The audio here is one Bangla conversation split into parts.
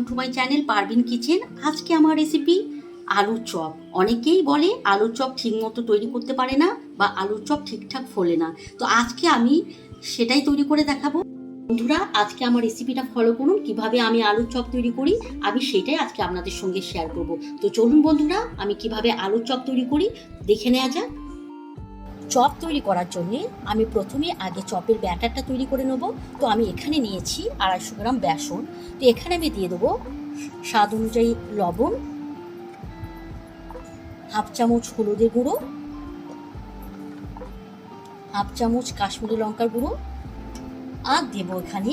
To my channel Parbin kitchen আজকে আমার রেসিপি আলুর চপ। অনেকেই বলে আলুর চপ ঠিকমতো তৈরি করতে পারে না বা আলুর চপ ঠিকঠাক ফোলে না। তো আজকে আমি সেটাই তৈরি করে দেখাবো। বন্ধুরা, আজকে আমার রেসিপিটা ফলো করুন। কীভাবে আমি আলুর চপ তৈরি করি, আমি সেটাই আজকে আপনাদের সঙ্গে শেয়ার করব। তো চলুন বন্ধুরা, আমি কীভাবে আলুর চপ তৈরি করি, দেখে নেওয়া যাক। চপ তৈরি করার জন্যে আমি প্রথমে আগে চপের ব্যাটারটা তৈরি করে নেব। তো আমি এখানে নিয়েছি আড়াইশো গ্রাম বেসন। তো এখানে আমি দিয়ে দেবো স্বাদ অনুযায়ী লবণ, হাফ চামচ হলুদের গুঁড়ো, হাফ চামচ কাশ্মীরি লঙ্কার গুঁড়ো, আর দেব এখানে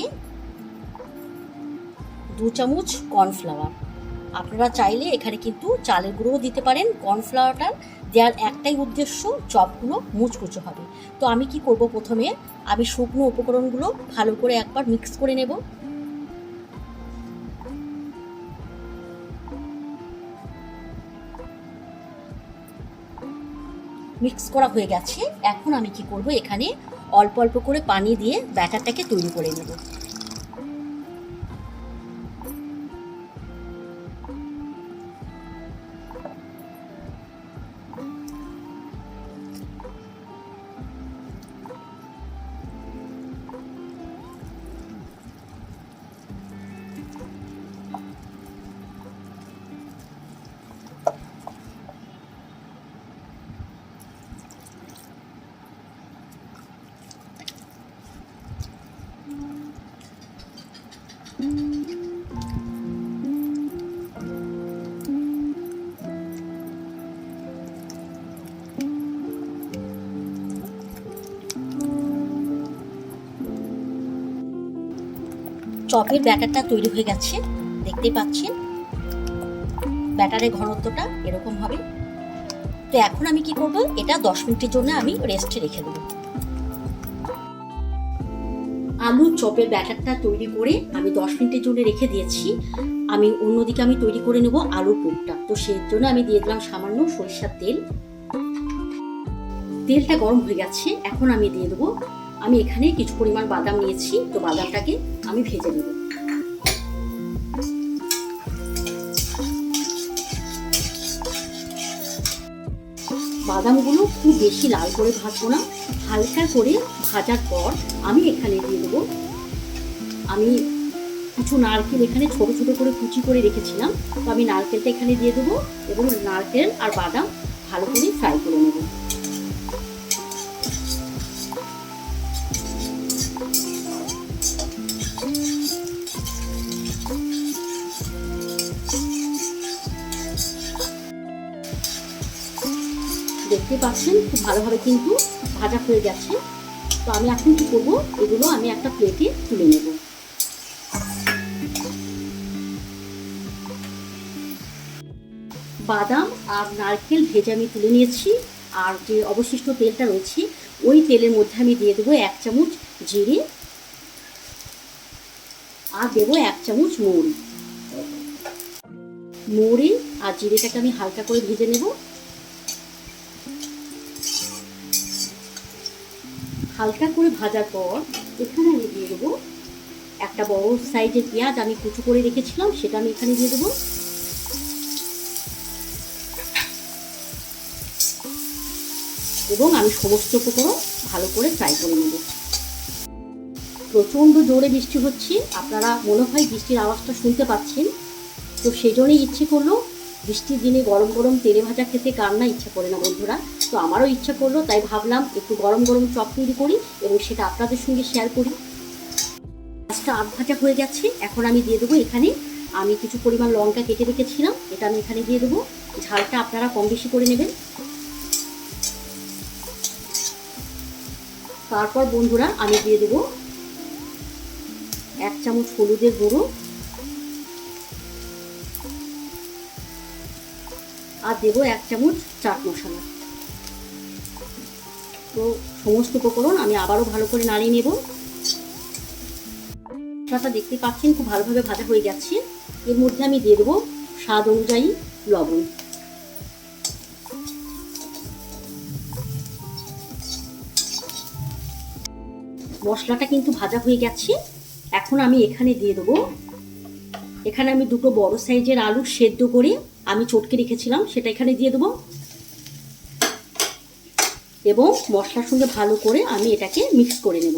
দু চামচ কর্নফ্লাওয়ার। আপনারা চাইলে এখানে কিন্তু চালের গুঁড়োও দিতে পারেন কর্নফ্লাওয়ারটা দেওয়ার একটাই উদ্দেশ্য, চপগুলো মুচকুচো হবে। তো আমি কি করব প্রথমে? আমি শুকনো উপকরণগুলো ভালো করে একবার মিক্স করে নেব। মিক্স করা হয়ে গেছে। এখন আমি কি করব? এখানে অল্প অল্প করে পানি দিয়ে ব্যাটারটাকে তৈরি করে নেব। চপের ব্যাটারটা তৈরি হয়ে গেছে, দেখতেই পাচ্ছেন। ব্যাটারের ঘনত্বটা এরকম হবে। তো এখন আমি কি করব? এটা দশ মিনিটের জন্য আমি রেস্টে রেখে দেবো। আলুর চপের ব্যাটারটা তৈরি করে আমি দশ মিনিটের জন্য রেখে দিয়েছি। আমি অন্যদিকে আমি তৈরি করে নেব আলুর পুরটা। তো সেই জন্য আমি দিয়ে দিলাম সামান্য সরিষার তেল। তেলটা গরম হয়ে গেছে। এখন আমি দিয়ে দেবো আমি এখানে কিছু পরিমাণ বাদাম নিয়েছি, তো বাদামটাকে আমি ভেজে নেব। বাদামগুলো খুব বেশি লাল করে ভাজবো না, হালকা করে ভাজার পর আমি এখানে দিয়ে দেবো। আমি কিছু নারকেল এখানে ছোট ছোট করে কুচি করে রেখেছিলাম, তো আমি নারকেলটা এখানে দিয়ে দেবো এবং নারকেল আর বাদাম ভালো করে ফ্রাই করে নেব। দেখতে পাচ্ছেন, খুব ভালোভাবে কিন্তু ভাজা হয়ে গেছে। তো আমি এখন কি করব? এগুলো আমি একটা প্লেটে তুলে নেব। বাদাম আর নারকেল ভেজে আমি তুলে নিয়েছি। আর যে অবশিষ্ট তেলটা রয়েছে, ওই তেলের মধ্যে আমি দিয়ে দেবো এক চামচ জিরে আর দেবো এক চামচ মৌরি। মৌরি আর জিরেটাকে আমি হালকা করে ভেজে নেব। হালকা করে ভাজার পর এখানে আমি দিয়ে দেবো একটা বড় সাইজের পেঁয়াজ আমি কুচু করে রেখেছিলাম, সেটা আমি এখানে দিয়ে দেবো। এবং আমি সমস্ত উপকরণ ভালো করে ফ্রাই করে নেব। প্রচণ্ড জোরে বৃষ্টি হচ্ছে, আপনারা মনে হয় বৃষ্টির আওয়াজটা শুনতে পাচ্ছেন, তো সেই জন্যই ইচ্ছে করল বৃষ্টির দিনে গরম গরম তেলে ভাজা খেতে কার না ইচ্ছা করে না বন্ধুরা? তো আমারও ইচ্ছা করল, তাই ভাবলাম একটু গরম গরম চপ তৈরি করি এবং সেটা আপনাদের সঙ্গে শেয়ার করি। মাছটা আধ ভাজা হয়ে গেছে, এখন আমি দিয়ে দেবো এখানে। আমি কিছু পরিমাণ লঙ্কা কেটে রেখেছিলাম, এটা আমি এখানে দিয়ে দেবো। ঝালটা আপনারা কম বেশি করে নেবেন। তারপর বন্ধুরা আমি দিয়ে দেবো এক চামচ হলুদের গুঁড়ো। আর দেবো এক চামচ চাট মশলা। তো সমস্ত উপকরণ আমি আবারও ভালো করে নাড়িয়ে নেব। মশলাটা দেখতে পাচ্ছেন খুব ভালোভাবে ভাজা হয়ে গেছে। এর মধ্যে আমি দিয়ে দেবো স্বাদ অনুযায়ী লবণ। মশলাটা কিন্তু ভাজা হয়ে গেছে। এখন আমি এখানে দিয়ে দেবো। এখানে আমি দুটো বড় সাইজের আলু সেদ্ধ করে আমি চটকে রেখেছিলাম, সেটা এখানে দিয়ে দেবো। এবং মশলার সঙ্গে ভালো করে আমি এটাকে মিক্স করে নেব।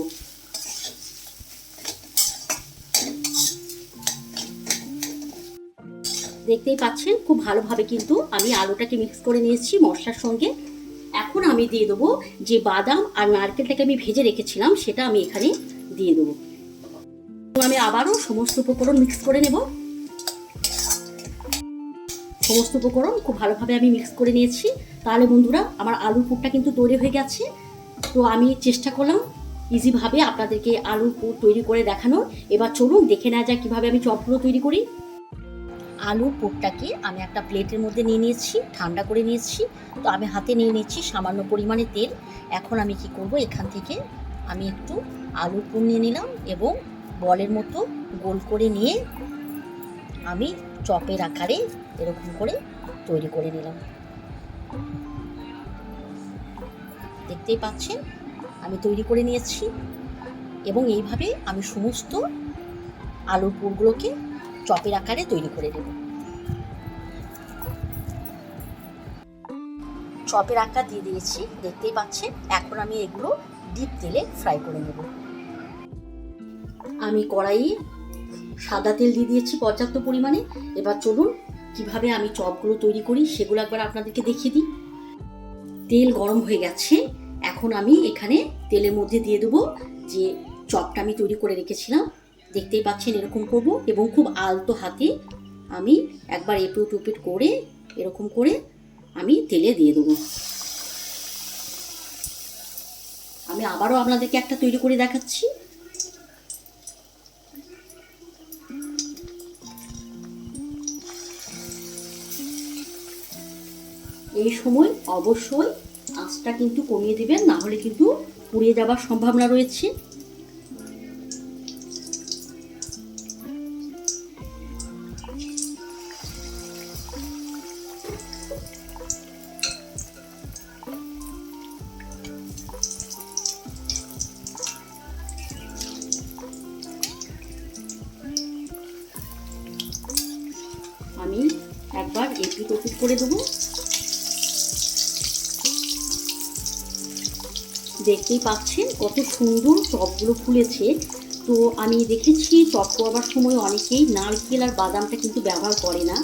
দেখতেই পাচ্ছেন, খুব ভালোভাবে কিন্তু আমি আলুটাকে মিক্স করে নিয়েছি মশলার সঙ্গে। এখন আমি দিয়ে দেবো যে বাদাম আর নারকেলটাকে আমি ভেজে রেখেছিলাম, সেটা আমি এখানে দিয়ে দেবো। আমি আবারও সমস্ত উপকরণ মিক্স করে নেব। সমস্ত উপকরণ খুব ভালোভাবে আমি মিক্স করে নিয়েছি। তাহলে বন্ধুরা, আমার আলুর পুরটা কিন্তু তৈরি হয়ে গেছে। তো আমি চেষ্টা করলাম ইজিভাবে আপনাদেরকে আলুর পুর তৈরি করে দেখানোর। এবার চলুন দেখে নেওয়া যায় কীভাবে আমি চপগুলো তৈরি করি। আলুর পুরটাকে আমি একটা প্লেটের মধ্যে নিয়ে নিয়েছি, ঠান্ডা করে নিয়েছি। তো আমি হাতে নিয়ে নিয়েছি সামান্য পরিমাণে তেল। এখন আমি কি করব, এখান থেকে আমি একটু আলুর পুর নিয়ে নিলাম এবং বলের মতো গোল করে নিয়ে আমি চপের আকারে এরকম করে তৈরি করে নিলাম। দেখতেই পাচ্ছেন, আমি তৈরি করে নিয়েছি এবং এইভাবে আমি সমস্ত আলুর পুরগুলোকে চপের আকারে তৈরি করে নেব। চপের আকার দিয়ে দিয়েছি, দেখতেই পাচ্ছেন, এখন আমি এগুলো ডিপ তেলে ফ্রাই করে নেব। আমি কড়াইয়ে সাদা তেল দিয়ে দিয়েছি পর্যাপ্ত পরিমাণে। এবার চলুন, কীভাবে আমি চপগুলো তৈরি করি সেগুলো একবার আপনাদেরকে দেখিয়ে দিই। তেল গরম হয়ে গেছে, এখন আমি এখানে তেলের মধ্যে দিয়ে দেবো যে চপটা আমি তৈরি করে রেখেছিলাম। দেখতেই পাচ্ছেন এরকম করব এবং খুব আলতো হাতে আমি একবার এপিট উপিট করে এরকম করে আমি তেলে দিয়ে দেবো। আমি আবারও আপনাদেরকে একটা তৈরি করে দেখাচ্ছি। সময় অবশ্যই আঁচটা কিন্তু কমিয়ে দেবেন, না হলে কিন্তু পুড়িয়ে যাবার সম্ভাবনা রয়েছে। আমি একবার এপিট ওপিট করে দেবো। দেখতেই পাচ্ছেন কত সুন্দর টপগুলো ফুলেছে। তো আমি দেখেছি চপ করবার সময় অনেকেই নারকেল আর বাদামটা কিন্তু ব্যবহার করে না।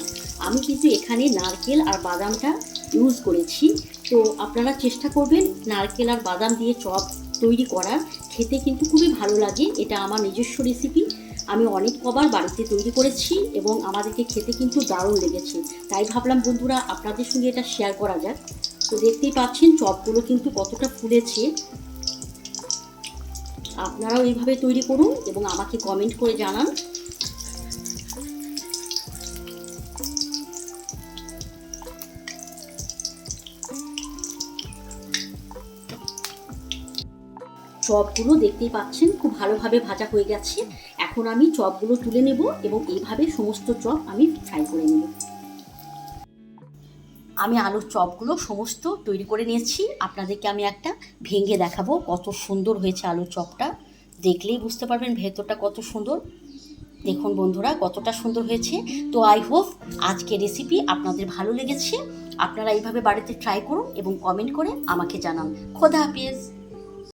আমি কিন্তু এখানে নারকেল আর বাদামটা ইউজ করেছি। তো আপনারা চেষ্টা করবেন নারকেল আর বাদাম দিয়ে চপ তৈরি করার খেতে কিন্তু খুবই ভালো লাগে, এটা আমার নিজস্ব রেসিপি আমি অনেক কবার বাড়িতে তৈরি করেছি এবং আমাদেরকে খেতে কিন্তু দারুণ লেগেছে। তাই ভাবলাম বন্ধুরা আপনাদের সঙ্গে এটা শেয়ার করা যাক। তো দেখতেই পাচ্ছেন চপগুলো কিন্তু কতটা ফুলেছে। আপনারাও এইভাবে তৈরি করুন এবং আমাকে কমেন্ট করে জানান। চপগুলো দেখতেই পাচ্ছেন খুব ভালোভাবে ভাজা হয়ে গেছে। এখন আমি চপগুলো তুলে নেব এবং এইভাবে সমস্ত চপ আমি ফ্রাই করে নেব। আমি আলুর চপগুলো সমস্ত তৈরি করে নিয়েছি। আপনাদেরকে আমি একটা ভেঙে দেখাবো কত সুন্দর হয়েছে আলুর চপটা। দেখলেই বুঝতে পারবেন ভেতরটা কত সুন্দর। দেখুন বন্ধুরা, কতটা সুন্দর হয়েছে। তো আই হোপ আজকে রেসিপি আপনাদের ভালো লেগেছে। আপনারা এইভাবে বাড়িতে ট্রাই করুন এবং কমেন্ট করে আমাকে জানান। খোদা হাফেজ।